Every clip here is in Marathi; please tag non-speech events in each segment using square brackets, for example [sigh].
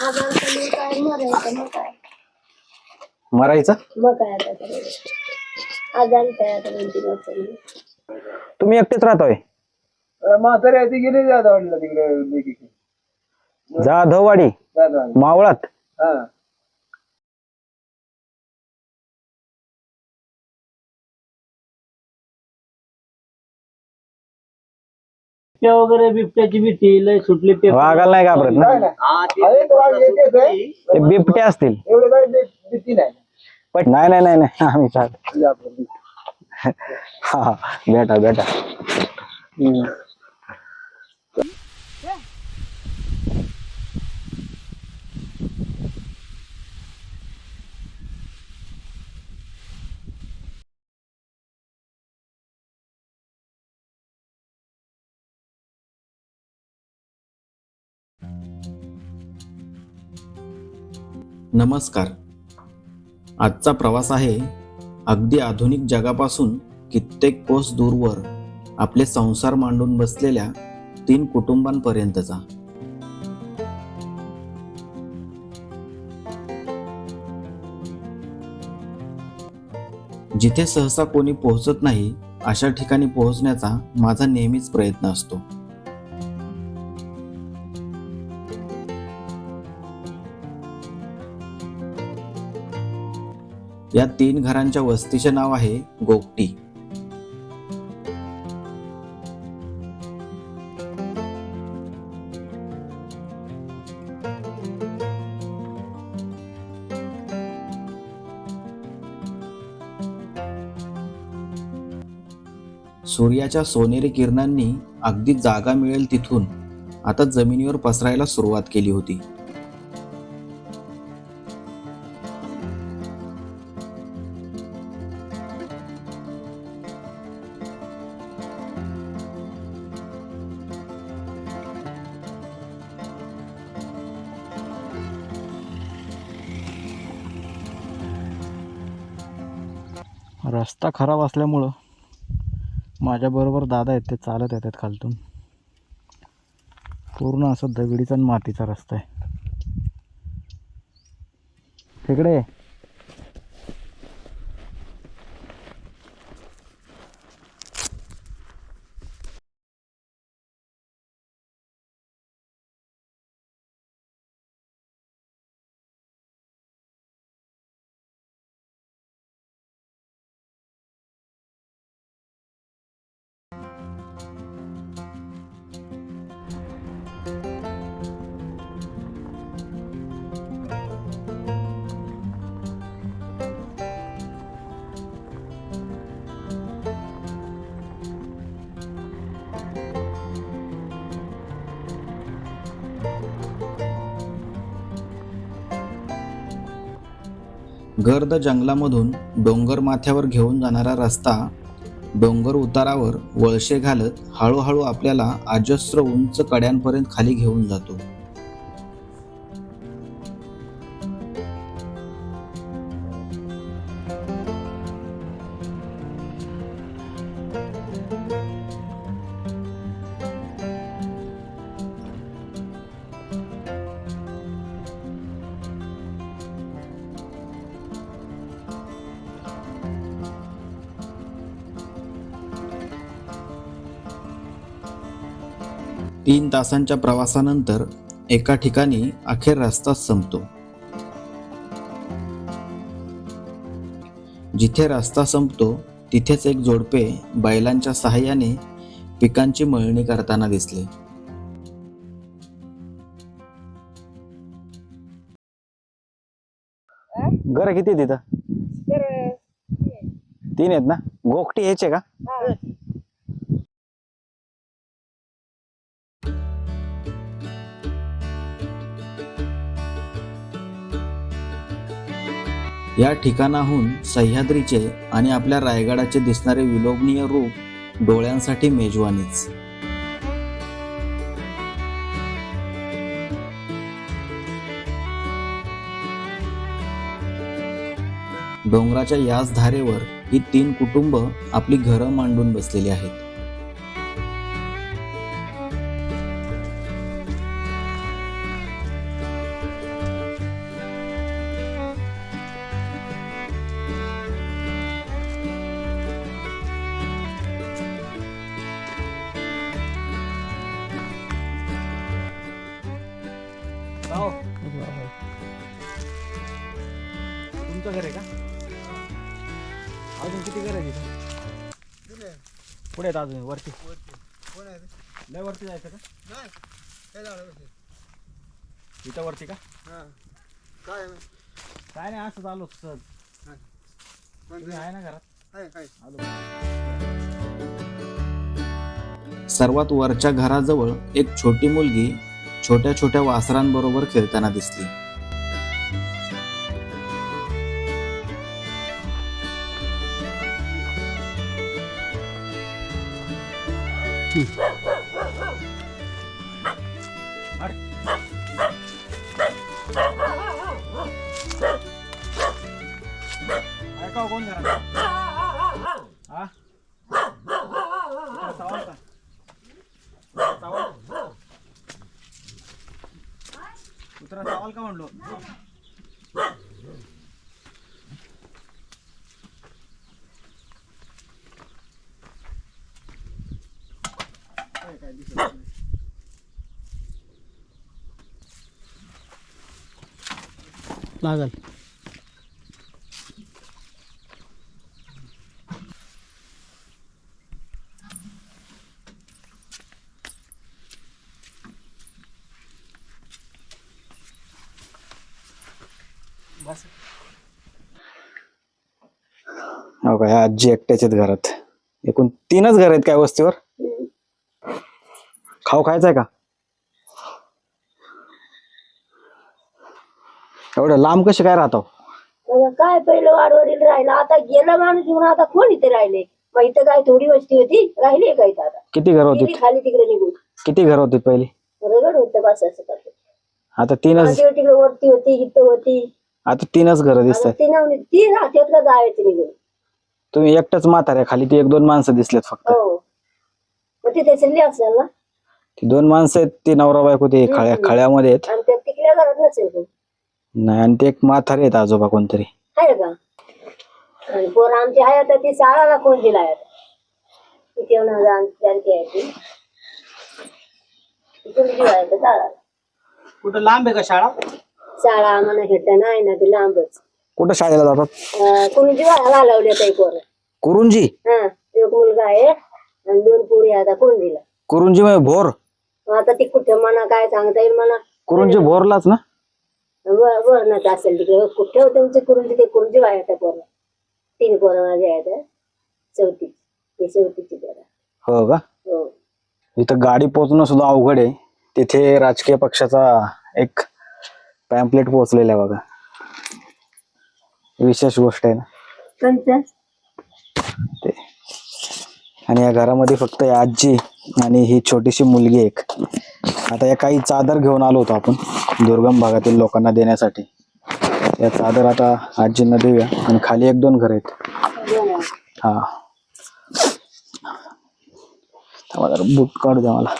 आजार कमी काय मरायचं? मग काय मरायचं मग काय आता करायचं आजारी काय आता दोन तीन वर्षांनी तुम्ही एकटेच राहतोय? म्हातारी आहे ती गेली जाता वाटलं तिकडे. जाधववाडी. मावळात? हा. बिबट्या वगैरे बिबट्याची भीती लय सुटली पेपर वाघाला नाही घाबरत ना? नाही. तो वाघ आहे. ते? बिबटे असतील. एवढे भीती नाही. पण नाही नाही नाही नाही. आम्ही चाल तुझ्या आपलं. हा हा. बेटा बेटा नमस्कार. आजचा प्रवास आहे अगदी आधुनिक जगापासून कित्येक कोस दूरवर आपले संसार मांडून बसलेल्या तीन कुटुंबांपर्यंतचा. जिथे सहसा कोणी पोहोचत नाही अशा ठिकाणी पोहोचण्याचा माझा नेहमीच प्रयत्न असतो. या तीन घरांच्या वस्तीचे नाव आहे गोगटी सूर्याच्या सोनेरी किरणांनी अगदी जागा मिळेल तिथून आता जमिनीवर पसरायला सुरुवात केली होती. रस्ता खराब असल्यामुळं माझ्याबरोबर दादा आहेत ते चालत येतात खालतून. पूर्ण असं दगडीचा आणि मातीचा रस्ता आहे. तिकडे गर्द जंगलामधून डोंगर माथ्यावर घेऊन जाणारा रस्ता डोंगर उतारावर वळशे घालत हळूहळू आपल्याला अजस्र उंच कड्यांपर्यंत खाली घेऊन जातो. तासांच्या प्रवासानंतर एका ठिकाणी अखेर रस्ताच संपतो. जिथे रस्ता संपतो तिथेच एक जोडपे बैलांच्या सहाय्याने पिकांची मळणी करताना दिसले. घरं किती आहे तिथं? तीन आहेत ना? हेच आहे का? या ठिकाणाहून सह्याद्रीचे आणि आपल्या रायगडाचे दिसणारे विलोभनीय रूप डोळ्यांसाठी मेजवानीच. डोंगराच्या याच धारेवर ही तीन कुटुंब आपली घरं मांडून बसलेली आहेत. इथं वरती का काय? काय नाही असं चालू सहज. तुम्ही आहे ना घरात? आलो. सर्वात वरच्या घराजवळ एक छोटी मुलगी छोट्या छोट्या वासरांबरोबर खेळताना दिसली. सावल कुत्रा सावल का म्हणलो काय काय दिसत नाही. लागल हो का? ह्या आजी एकट्याच आहेत घरात. एकूण तीनच घर आहेत काय वस्तीवर? खाऊ खायचंय का? एवढं लांब कसे काय राहतो? मग काय पहिलं वाडवडील राहिलं? आता गेला माणूस म्हणून आता कोण इथे राहिले? मग इथं काय थोडी वस्ती होती? राहिली का इथं आता? किती घर होती? खाली तिकडे निघून. किती घर होती पहिली? रगड होतं बस असं करते आता तीनच तिकडे वरती होती इथं होती. आता तीनच घर दिसत आता ती नाव ती राहत्यातलं जायचं निघून. तुम्ही एकटंच म्हातारे खाली ती एक दोन माणसं दिसलेत फक्त. हो. मग तिथे चालली असेल ना? ती दोन माणसं आहेत ती नवरा बायको ते खळ्या खळ्यामध्ये आहेत. आणि त्या तिकडल्या घरात नसेल कोण. नाही आणि ते एक म्हातारे आहेत आजोबा कोणतरी. आहे का? आणि पोरं आमची आहे आता ती साळाला कोण दिला आहे? किती आहे ती. आहे साळाला कुठं लांब आहे का शाळा? शाळा म्हणा घेता नाही ना ती लांबच. कुठं शाळेला जातात? अं, कोणी जीवा घालवल्या काही पोरं कुरुंजी? हा एक मुलगा आहे आणि दोन पोरी आता कोण दिला कुरुंजी म्हणजे भोर? मग आता ती कुठं म्हणा काय सांगता येईल म्हणा कुरुंजी भोरलाच ना? वरणाच असेल तिकडे. कुठे होते तुमचे कुरुंजी? ते कुरुंजी आहे त्या पोरं. तीन पोरं माझे आहेत चौथी ते चौथीची पोरं. हो का? हो. इथं गाडी पोहोचणं सुद्धा अवघड आहे. तिथे राजकीय पक्षाचा एक पॅम्पलेट पोहोचलेला आहे बघा. विशेष गोष्ट आहे ना. कोणतं? ते. आणि या घरामध्ये फक्त ही आजी आणि ही छोटीशी मुलगी एक. आता या काही चादर घेऊन आलो होतो आपण दुर्गम भागातील लोकांना देण्यासाठी. या चादर आता आजींना देऊया. आणि खाली एक दोन घर आहेत. हा. थांबा जरा बूट काढू द्या मला.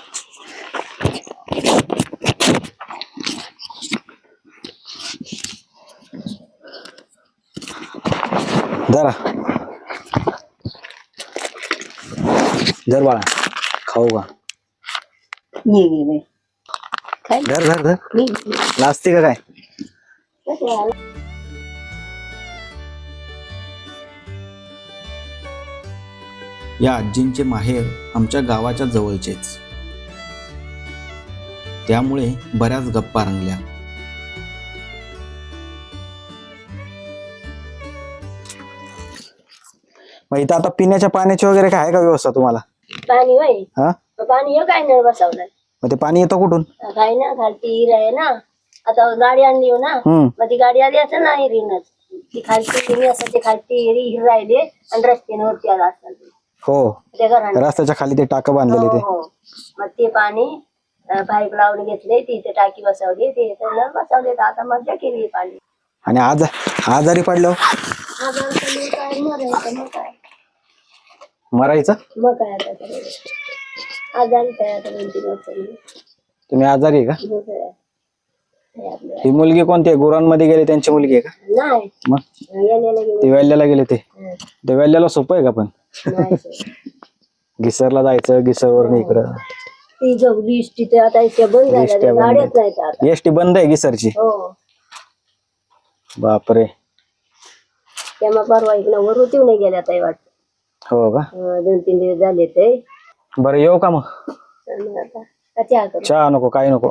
जरा. धर बाळा खाऊ का? ये ये बाई काय धर धर धर. लाजते का काय? या आजींचे माहेर आमच्या गावाच्या जवळचेच. त्यामुळे बऱ्याच गप्पा रंगल्या. मग इथं आता पिण्याच्या पाण्याची वगैरे काय आहे का व्यवस्था तुम्हाला? पाणी वय हा? पाणी हे काय नळ बसवलंय मग ते पाणी येतं कुठून? काय ना खालती हिर आहे ना. आता गाडी आणली हो ना. हम्म. मग ती गाडी आली असं ना हिरीनच. ती हिरी असं ते खालती हिरी हिर राहिले आणि रस्त्याने वरती आला हो. त्या घराने. रस्त्याच्या खाली ते टाकं बांधलेले हो ते. हो मग ते पाणी पाईप लावून घेतले ती इथे टाकी बसवली ते इथे नळ बसवले. तर आता मजा केली पाणी. आणि आज आजारी पडलो? आजार पडले काय मरायचं मग काय? मरायचं? मग काय आता करायचं आजारी काय आता दोन तीन वर्ष झाली. तुम्ही आजारी आहे का? मग काय? हे आपलं. ही मुलगी कोणती आहे? गुरांमध्ये गेली त्यांची मुलगी आहे का? नाही. मग? गेलो. ते वेल्ल्याला गेले ते. ते वेल्ल्याला सोपं आहे का पण? नाही. घिसरला जायचं घिसरवरून इकडं. ती ते आता इतक्या बंद झाल्या इष्ट्या त्या बंद गाड्याच नाहीत आता. एस टी बंद आहे गिसरची हो. बापरे. त्यामुळे परवा इकडं वर होती नाही गेल्या ताई वाटत. हो का? दोन तीन दिवस झाले ते. बरं येऊ का मग? चहा नको काही नको.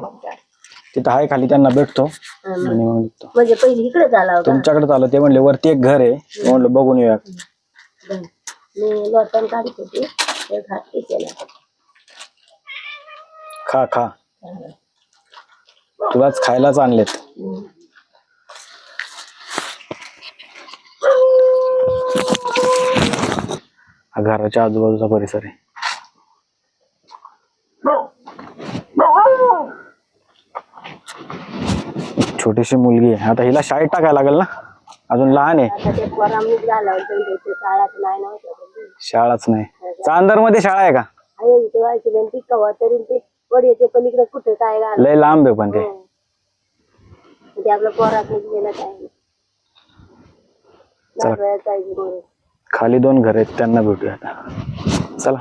तिथं आहे खाली त्यांना भेटतो. आणि मग निघतो. म्हणजे पहिले इकडे झाला होता? तुमच्याकडे आलो ते म्हणले वरती एक घर आहे. म्हणलं बघून येऊया. मी लोटण काढत होती. ते खाते त्याला खा खा. तुलाच खायलाच आणलेत. हा घराच्या आजूबाजूचा परिसर आहे. छोटीशी मुलगी आहे. आता हिला शाळेत टाकायला लागेल ना? अजून लहान आहे. आता ते शाळाच नाही शाळाच नाही. चांदरमध्ये शाळा आहे का? आहे इथे व्हायची नाही ती कवा तरी ते वडीचे पलीकडे कुठे काय घाल लय लांब आहे पण ते. ते आपलं पोरात गेलं काय नाही चला. नारळाचं आहे की नाही. खाली दोन घर आहेत त्यांना भेटूया चला.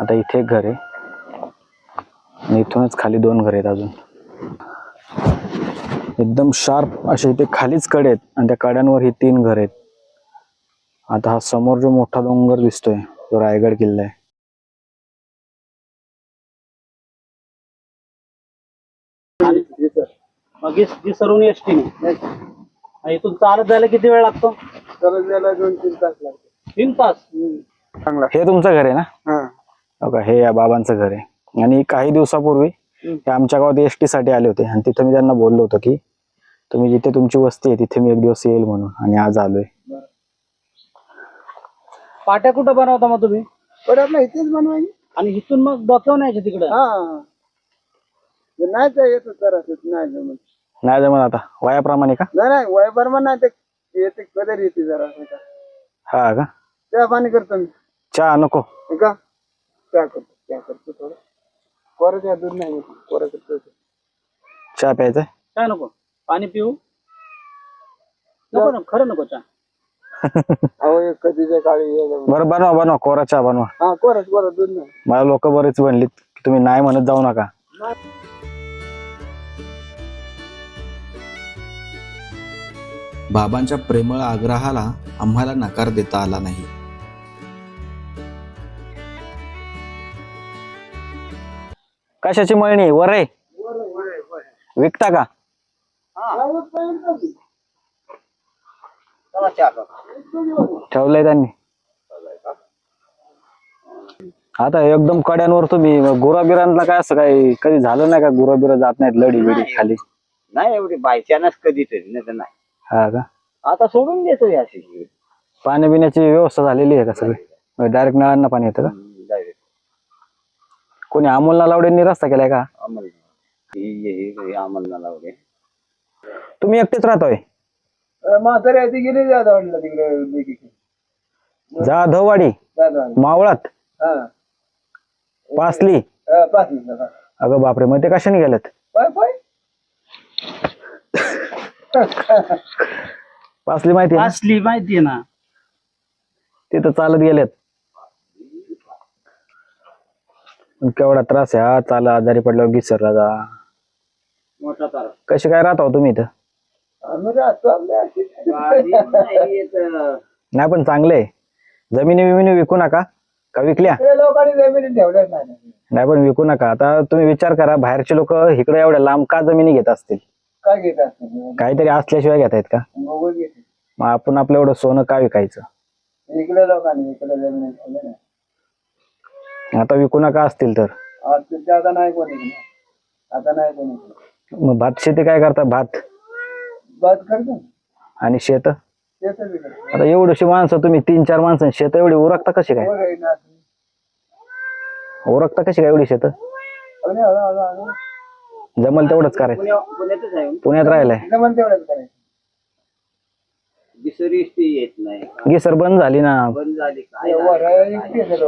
आता इथे एक घर आहे. आणि इथूनच खाली दोन घर आहेत अजून. एकदम शार्प असे इथे खालीच कडे आहेत आणि त्या कड्यांवर ही तीन घर आहेत. आता हा समोर जो मोठा डोंगर दिसतोय तो रायगड किल्ला आहे. मग सरवून एस टी इथून चालत जायला किती वेळ लागतो? तर त्याला दोन तीन तास लागते तीन तास? चांगला. हे तुमचं घर आहे ना? हा. हो का? हे या बाबांचं घर आहे. आणि काही दिवसापूर्वी ते आमच्या गावात एस टी साठी आले होते. आणि तिथं मी त्यांना बोललो होतो की तुम्ही जिथे तुमची वस्ती आहे तिथे मी एक दिवस येईल म्हणून. आणि आज आलोय. पाट्या कुठं बनवता मग तुम्ही? इथेच बनवायची. आणि इथून मग डोक्यावर न्यायचे तिकडं? हा. ते नाही येत नाही जमत. नाही जमत आता. वयाप्रमाणे का? नाही नाही वय बरोबर नाही ते येते कदर येते जरा हा का? चहा पाणी करतो मी. चहा नको. हे का? चहा करतो चहा करतो थोडं. कोरं दूध नाही घेत. कोरं करतो. चहा प्यायचा काय नको. पाणी पिऊ. नको ना खरं नको चहा. [laughs] अहो कधीच्या काळी हे. बरं बनवा बनवा कोरा चहा बनवा. हा कोरच कोरं दूध नाही. मला लोक बरेच म्हणलीत की तुम्ही नाही म्हणत जाऊ नका. बाबांच्या प्रेमळ आग्रहाला आम्हाला नकार देता आला नाही. कशाची मळणी? वर आहे विकता का. ठेवलंय त्यांनी. आता एकदम कड्यांवर तुम्ही गुराबिरांना काय असं काही कधी झालं नाही का? गुराबिरा जात नाहीत लढी बिडी खाली. नाही एवढी बायचानच कधीतरी नाही तर नाही. हा का? आता सोडून देतो अशी. पाणी पिण्याची व्यवस्था झालेली आहे का सगळी? डायरेक्ट नळांना पाणी येतं का? डायरेक्ट कोणी अमोल लावड्यांनी रस्ता केलाय का? अमल ही अमल लावले तुम्ही एकटेच राहतोय? अं, म्हातारी आहे ती गेली तिकडे. जाधववाडी? जाधव. मावळात? हा. पासली पाच मिनिटं, हा. अगं बापरे मग ते कशाने गेलेत? पाय पाय. [laughs] पासली माहिती आहे ना? असली माहितीये ना. तिथं चालत गेलेत. पण केवढा त्रास आहे हा चाल आजारी पडल्यावर घिसरला जा मोठा तारा कसे काय राहता हो तुम्ही इथं? आम्ही राहतो आपल्या अशी. नाही पण चांगले आहे. जमिनी विमिनी विकू नका. का विकल्या? ते लोकांनी जमिनी ठेवल्याच नाही. नाही पण विकू नका. आता तुम्ही विचार करा बाहेरचे लोक इकडे एवढ्या लांब का जमिनी घेत असतील? काय घेत असते काहीतरी असल्याशिवाय घेत आहेत का घेते मग आपण आपलं एवढं सोनं का विकायचं इकडे लोकांनी इकडे आता विकू नका असतील तर आज आता नाही कोणी इकडे. आता नाही कोणी इकडे. मग भात शेती काय करता भात बात करतो. आणि शेत आता. एवढीशी माणसं तुम्ही तीन चार माणसं शेत एवढी उरकता कशी काय बघा असं. उरकता कशी काय एवढी शेत. जमल तेवढंच करायचं. पुण्या पुण्यातच आहे. पुण्यात राहिलाय. जमल तेवढंच करायचं. दुसरीच ती येत नाही. गिसर बंद झाली ना. बंद झाली. काय.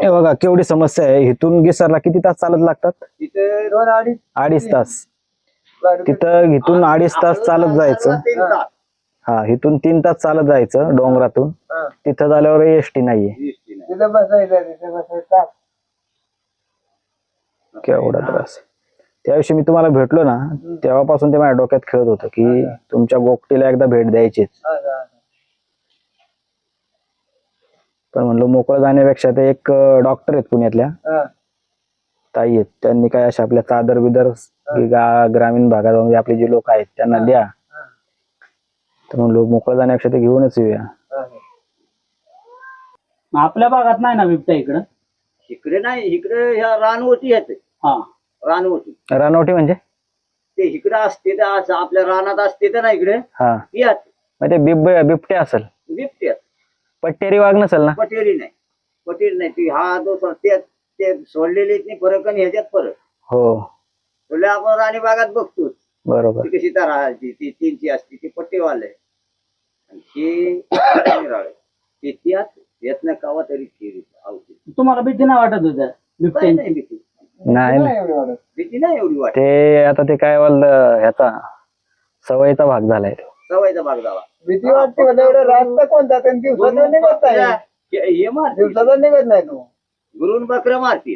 हे बघा केवढी समस्या आहे. इथून गिसरला किती तास चालत लागतात? तिथं दोन अडीच अडीच तास. तिथं इथून अडीच तास चालत जायचं. तीन तास. हा इथून तीन तास चालत जायचं डोंगरातून. हा. तिथं झाल्यावर एसटी नाहीये. दिसती नाही. तिथं बसायचं तिथं बसायचं केवढा त्रास आहे. त्या दिवशी मी तुम्हाला भेटलो ना तेव्हापासून ते माझ्या डोक्यात खेळत होतं की तुमच्या गोष्टीला एकदा भेट द्यायचीच. पण म्हणलो मोकळं जाण्यापेक्षा ते एक डॉक्टर आहेत पुण्यातल्या. ताई आहेत. त्यांनी काय अशा आपल्या चादर बिदर ग्रामीण भागात म्हणजे आपले जे लोक आहेत त्यांना द्या. तर म्हणलो मोकळं जाण्यापेक्षा ते घेऊनच येऊया. आपल्या भागात नाही ना बिबट्या इकडं? इकडे नाही इकडे ह्या रानवटी आहेत. हा. रानवटी. रानवटी म्हणजे? ते इकडे असते तर असं आपल्या रानात असते तर ना इकडे? हा. ती आहेत मग ते बिब बिबटे असेल. बिबट्यात पट्टेरी वाघ नसेल ना? पटेरी नाही. पटेरी नाही. ती हा जो ते ते सोडलेले नाही फरक आणि ह्याच्यात फरक. हो. बोलले आपण राणी बागात बघतोच बरोबर. ती कशी तर राहायची ती तीनची असते ती पट्टेवाले आणि ती निराळे. ती येत कावा तरी आवती. तुम्हाला भीती नाही वाटत होत्या बिबट्यांची? नाही भीती. नाही ना. नाही. एवढं. भीती नाही एवढी वाटत ते आता ते काय बोललं ह्याचा सवयीचा भाग झालाय तो. सवयचा भाग झाला. भीती वाटते म्हणजे एवढं रात्र कोणता आणि दिवसाचा निघत नाही. हे हे मारते दिवसाचा निघत नाही तू. गुरुन बकरा मारते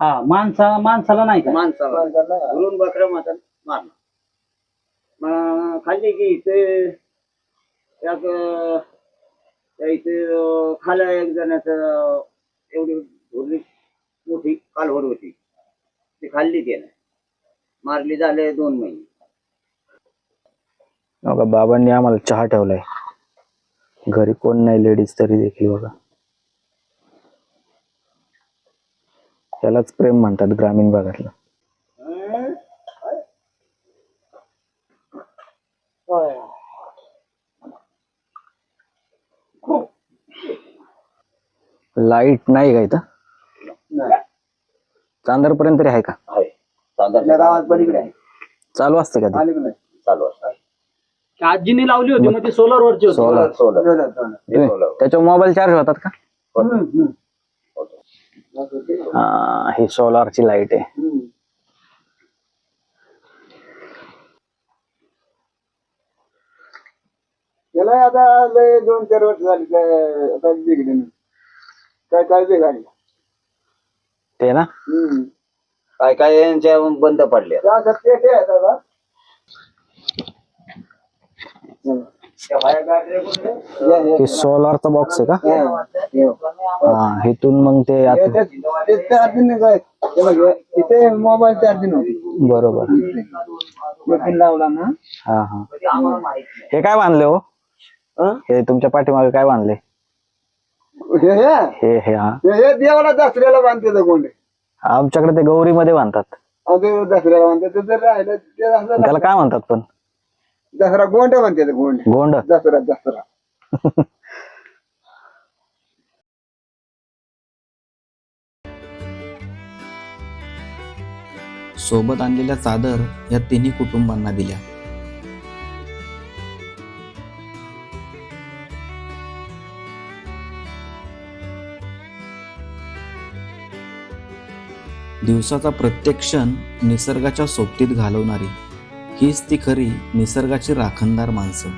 हा माणसा माणसाला नाही का? माणसाला. गुरुन बकरा मारतात मारणार. मग खाल्ली की इथे अं, त्या इथे अं, खाला एक जणाचं एवढी भरली मोठी कालवड होती. ती खाल्ली त्याने. मारली झाले दोन महिने. बघा बाबांनी आम्हाला चहा ठेवलाय. घरी कोण नाही लेडीज तरी देखील बघा. त्यालाच प्रेम म्हणतात ग्रामीण भागातलं. होय. लाइट नाही का इथं. चांदर पर्यंत तरी आहे का? आहे. साधारण गावात पलीकडे आहे. चालू असते का ते? आली की नाही चालू असतं. त्या आजीने लावली होती मग ती सोलर वरची होती. सोलर सोलर त्याच्यावर मोबाईल चार्ज होतात का? हम्म, हम्म. हा ही सोलारची लाइट आहे. हम्म. त्याला आता लय दोन चार वर्ष झाली काय आता. काय काय बिघाडली ते ना? हम्म. काय काय यांच्या बंद पडल्या त्या पेटे आहेत आता. हे सोलारचा बॉक्स आहे का? हा. हा. इथून मग ते हे आत- त्यात- ते चार्जिंग काय? हे बघ, हे- इथे मोबाईल चार्जिंग होती. बरोबर. लावला ना? हा हा. हे काय बांधले हो? हं? हे तुमच्या पाठीमागे काय बांधले? हे हे? हे हे हा. हे- हे देवाला दसऱ्याला बांधते गोंडे आमच्याकडे ते गौरीमध्ये बांधतात. दसऱ्याला बांधते ते जर राहिलं ते असं त्याला काय म्हणतात पण? दसरा गोंडे म्हणते ते गोंडे गोंड. दसरा दसरा. सोबत आणलेल्या चादर या तिन्ही कुटुंबांना दिल्या. दिवसाचा प्रत्येक क्षण निसर्गाच्या सोबतीत घालवणारी हीच ती खरी निसर्गाची राखणदार माणसं.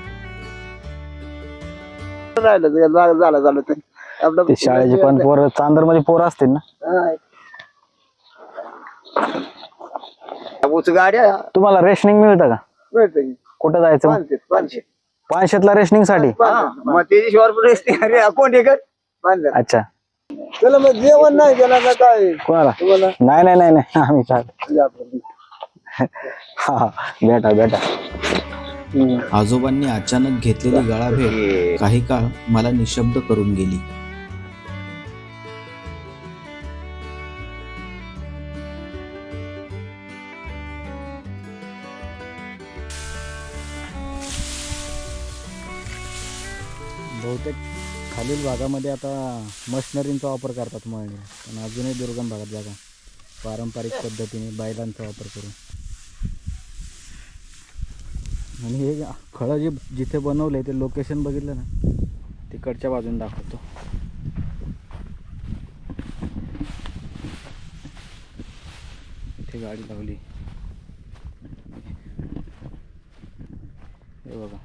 राहिलं ते झालं झालं झालं ते. आपलं ते शाळेचे पण पोर चांदरमध्ये पोर असतील ना? हा. गाड्या तुम्हाला रेशनिंग मिळतं का? मिळते की. कुठं जायचं मग? पाचशे पाचशे पाचशेतला रेशनिंगसाठी मग त्याची अरे पाचशे अच्छा. त्याला मग जेवण नाही त्याला का काय? कोणाला? तुम्हाला? नाही नाही नाही नाही. आम्ही चाल या आपलं. हा हा. बेटा बेटा. आजोबांनी अचानक घेतलेली गळाभेट काही काळ मला निशब्द करून गेली. खालील भागामध्ये आता मशिनरींचा वापर करतात मळणी. पण अजूनही दुर्गम भागात बघा पारंपरिक पद्धतीने बैलांचा वापर करून. आणि हे फळं जे जिथे बनवले ते लोकेशन बघितलं ना तिकडच्या बाजूने दाखवतो. इथे गाडी लावली हे बघा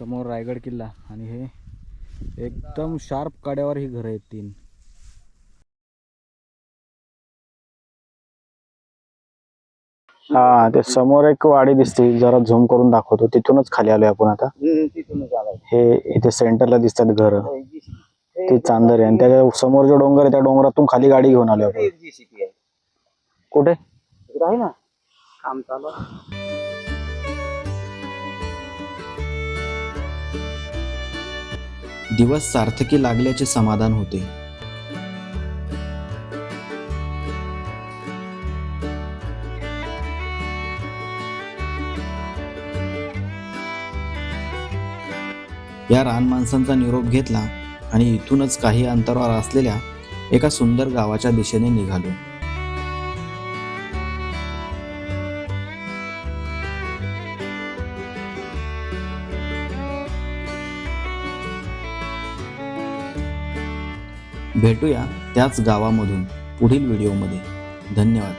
समोर रायगड किल्ला आणि हे एकदम शार्प कड्यावर ही घरं आहेत तीन. हा ते समोर एक वाडी दिसते. जरा झूम करून दाखवतो. तिथूनच खाली आलोय आपण आता. हे इथे सेंटरला दिसतात घर. ते चांदर आहे आणि त्याच्यासमोर जो डोंगर आहे त्या डोंगरातून खाली गाडी घेऊन आलोय आपण. कुठे? ना. काम चालू दिवस सार्थकी लागल्याचे समाधान होते. या रान माणसांचा निरोप घेतला आणि इथूनच काही अंतरावर असलेल्या एका सुंदर गावाच्या दिशेने निघालो. भेटूया त्याच गावामधून पुढील व्हिडिओमध्ये. धन्यवाद.